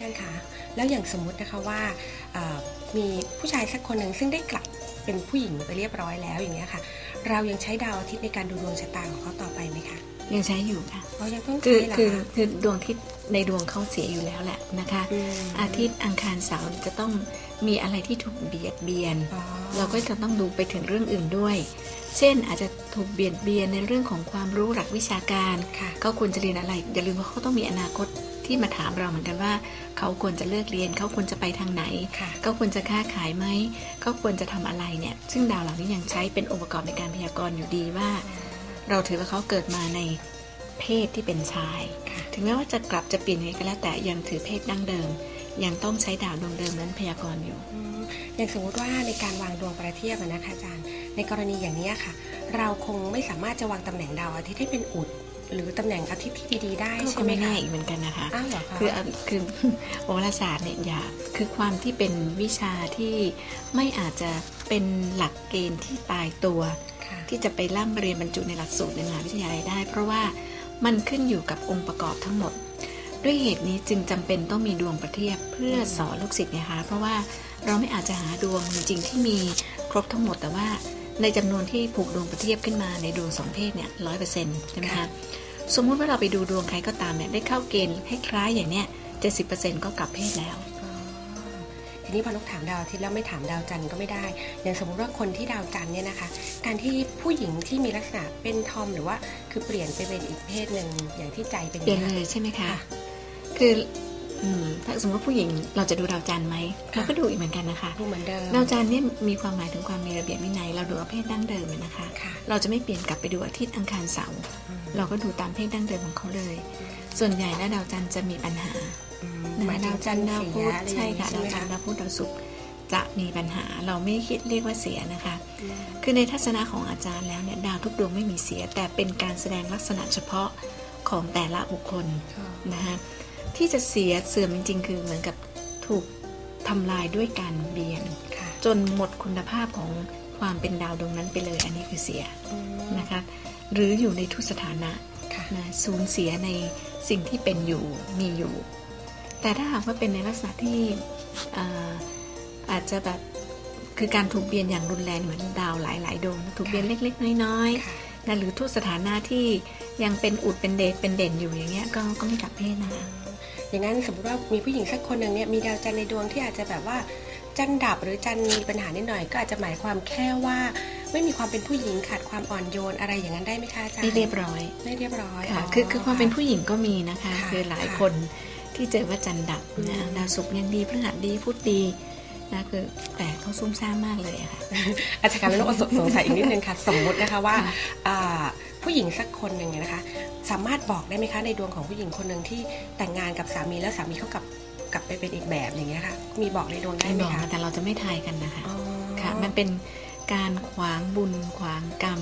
อาจารย์คะแล้วอย่างสมมุตินะคะว่าเอ่อมีผู้ชายสักคนหนึ่งซึ่งได้กลับเป็นผู้หญิงไปเรียบร้อยแล้วอย่างเงี้ยค่ะ เรายังใช้ดาวอาทิตย์ในการดูดวงชะตาของเขาต่อไปไหมคะยังใช้อยู่ค่ะเรายังต้องคือใช้เหรอคือคะคือดวงอาทิตย์ในดวงเขาเสียอยู่แล้วแหละนะคะมอาทิตย์อังคารเสาร์จะต้องมีอะไรที่ถูกเบียดเบียนอ๋อเราก็จะต้องดูไปถึงเรื่องอื่นด้วย เช่นอาจจะถูกเบียดเบียนในเรื่องของความรู้หลักวิชาการค่ะก็ควรจะเรียนอะไรอย่าลืมว่าเขาต้องมีอนาคต ที่มาถามเราเหมือนกันว่า เขาควรจะเลิกเรียน เขาควรจะไปทางไหนค่ะเขาควรจะค้าขายไหม เขาควรจะทำอะไรเนี่ย ซึ่งดาวเหล่านี้ยังใช้เป็นองค์ประกอบในการพยากรณ์อยู่ดีว่า เราถือว่าเขาเกิดมาในเพศที่เป็นชายค่ะถึงแม้ว่าจะกลับจะเปลี่ยนยังไงก็แล้วแต่ยังถือเพศดั้งเดิม ยังต้องใช้ดาวดวงเดิมนั้นพยากรณ์อยู่อืมอย่างสมมุติว่าในการวางดวงประเทียบอะนะคะอาจารย์ ในกรณีอย่างนี้ยค่ะ เราคงไม่สามารถจะวางตำแหน่งดาวอาทิตย์ให้เป็นอุด หรือตำแหน่งอาทิตย์ที่ดีๆได้ก็ใช่ไหมไม่คะแน่อีกเหมือนกันนะคะอ้าวเหรอคะคือเอาคือโหราศาสตร์เนี่ยอย่าคือความที่เป็นวิชาที่ไม่อาจจะเป็นหลักเกณฑ์ที่ตายตัวค่ะที่จะไปร่ำเรียนบรรจุในหลักสูตรในมหาวิทยาลัยได้ เพราะว่ามันขึ้นอยู่กับองค์ประกอบทั้งหมด ด้วยเหตุนี้จึงจำเป็นต้องมีดวงประเทียบเพื่อสอนลูกศิษย์นะคะเพราะว่าเราไม่อาจจะหาดวงจริงๆที่มีครบทั้งหมดแต่ว่า ในจำนวนที่ผูกดวงประเทียบขึ้นมาในดวงสองเพศเนี่ยร้อยเปอร์เซ็นต์ใช่ไหมคะสมมุติว่าเราไปดูดวงใครก็ตามเนี่ยได้เข้าเกณฑ์ให้คล้ายอย่างเนี้ย70%ก็กลับเพศแล้วอ๋อทีนี้พอนกถามดาวอาทิตย์แล้วไม่ถามดาวจันทร์ก็ไม่ได้อย่างสมมุติว่าคนที่ดาวจันทร์เนี่ยนะคะ การที่ผู้หญิงที่มีลักษณะเป็นทอมหรือว่าคือเปลี่ยนไปเป็นอีกเพศหนึ่งอย่างที่ใจเป็นเปลี่ยนนี้เลยใช่ไหมคะค่ะคืออืม ถ้าสมมติว่าผู้หญิงเราจะดูดาวจันทร์ไหมค่ะเราก็ดูอีกเหมือนกันนะคะดูเหมือนเดิมดาวจันทร์เนี่ยมีความหมายถึงความมีระเบียบวินัยเราดูเอาเพศดั้งเดิมเลยนะคะค่ะเราจะไม่เปลี่ยนกลับไปดูอาทิตย์อังคารเสาร์อืมเราก็ดูตามเพศดั้งเดิมของเขาเลย ส่วนใหญ่แล้วดาวจันทร์จะมีปัญหาอืมนะหมายถึดาวงจันทร์ดาวเสีพุยธอะไรอย่าใช่งนี้ค่ะใช่ดาวไหมจันทคะร์ดาวพุธดาวศุกร์จะมีปัญหาเราไม่คิดเรียกว่าเสียนะคะอืมคือในทัศนะของอาจารย์แล้วเนี่ยดาวทุกดวงไม่มีเสีย แต่เป็นการแสดงลักษณะเฉพาะของแต่ละบุคคลค่ะนะคะ ที่จะเสียเสื่อมจริง ๆ คือเหมือนกับถูกทำลายด้วยการเบียนค่ะจนหมดคุณภาพของความเป็นดาวดวงนั้นไปเลย อันนี้คือเสียอืมนะคะหรืออยู่ในทุกสถานะค่ะนะสูญเสียในสิ่งที่เป็นอยู่มีอยู่ แต่ถ้าหากว่าเป็นในลักษณะที่อ่าอาจจะแบบคือการถูกเบียนอย่างรุนแรงเหมือนดาวหลายๆดวงถูกเบียนเล็ก ๆ น้อยค่ะๆนะหรือทุกสถานะที่ยังเป็นอุดเป็นเดชเป็นเด่นอยู่อย่างเงี้ยก็ก็ไม่กลับเพศนะคะ อย่างนั้นสมมติว่ามีผู้หญิงสักคนหนึ่งเนี่ยมีดาวจันทร์ในดวงที่อาจจะแบบว่าจันทร์ดับหรือจันทร์มีปัญหานิดหน่อยก็อาจจะหมายความแค่ว่า ไม่มีความเป็นผู้หญิงขาดความอ่อนโยนอะไรอย่างนั้นได้ไหมคะอาจารย์ไม่เรียบร้อยไม่เรียบร้อยค่ะคือคือความเป็นผู้หญิงก็มีนะคะค่ะคือหลายค่ะคนที่เจอว่าจันทร์ดับนะอืมดาวศุกร์ยังดีพฤหัสดีพุธดี นะคือแต่เขาซุ่มซ่ามมากเลยอะค่ะ อาจารย์การแล้วก็สงสัยอีกนิดนึงค่ะ สมมตินะคะว่าค่ะอ่าผู้หญิงสักคนหนึ่งเนี่ยนะคะ สามารถบอกได้ไหมคะในดวงของผู้หญิงคนหนึ่งที่แต่งงานกับสามีแล้วสามีเขากลับกลับไปเป็นอีกแบบอย่างเงี้ยค่ะ มีบอกในดวงได้ไม่ไหมบอกคะนะแต่เราจะไม่ทายกันนะคะอ๋อค่ะมันเป็นการขวางบุญขวางกรรม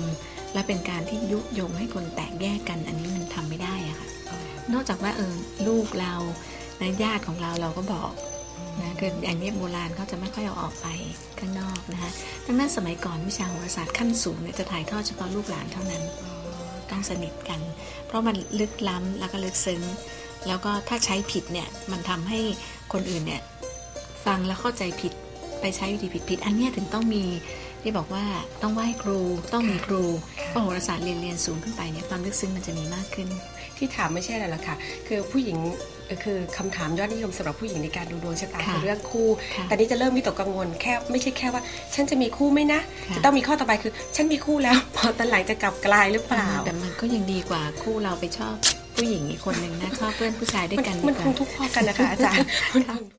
และเป็นการที่ยุยงให้คนแตกแยกกัน อันนี้มันทำไม่ได้อะค่ะอ๋อนอกจากว่าเออลูกเรานะญาติของเราเราก็บอก นะคืออย่างนี้โบราณเขาจะไม่ค่อยเอาออกไปข้างนอกนะคะดังนั้นสมัยก่อนวิชาโหราศาสตร์ขั้นสูงเนี่ยจะถ่ายทอดเฉพาะลูกหลานเท่านั้นต้องสนิทกัน เพราะมันลึกล้ำแล้วก็ลึกซึ้ง แล้วก็ถ้าใช้ผิดเนี่ยมันทำให้คนอื่นเนี่ยฟังแล้วเข้าใจผิดไปใช้วิธีผิดผิดๆอันนี้ถึงต้องมีที่บอกว่าต้องไหว้ครูต้องมีครูเพราะโหราศาสตร์เรียนเรียนสูงขึ้นไปเนี่ยความลึกซึ้งมันจะมีมากขึ้น ที่ถามไม่ใช่อะไรหรอกค่ะ คือผู้หญิง คือคำถามยอดนิยมสำหรับผู้หญิงในการดูดวงชะตาค่ะคือเรื่องคู่ค่ะแต่นี่จะเริ่มวิตกกังวลแค่ไม่ใช่แค่ว่า ฉันจะมีคู่ไหมนะค่ะจะต้องมีข้อต่อไปคือ ฉันมีคู่แล้ว พอตอนหลังจะกลับกลายหรือเปล่า แต่มันก็ยังดีกว่าคู่เราไปชอบผู้หญิงอีกคนหนึ่งนะชอบเพื่อนผู้ชายด้วยกันมันดีกคว่างทุกข์พอกันนะคะอาจารย์มันคง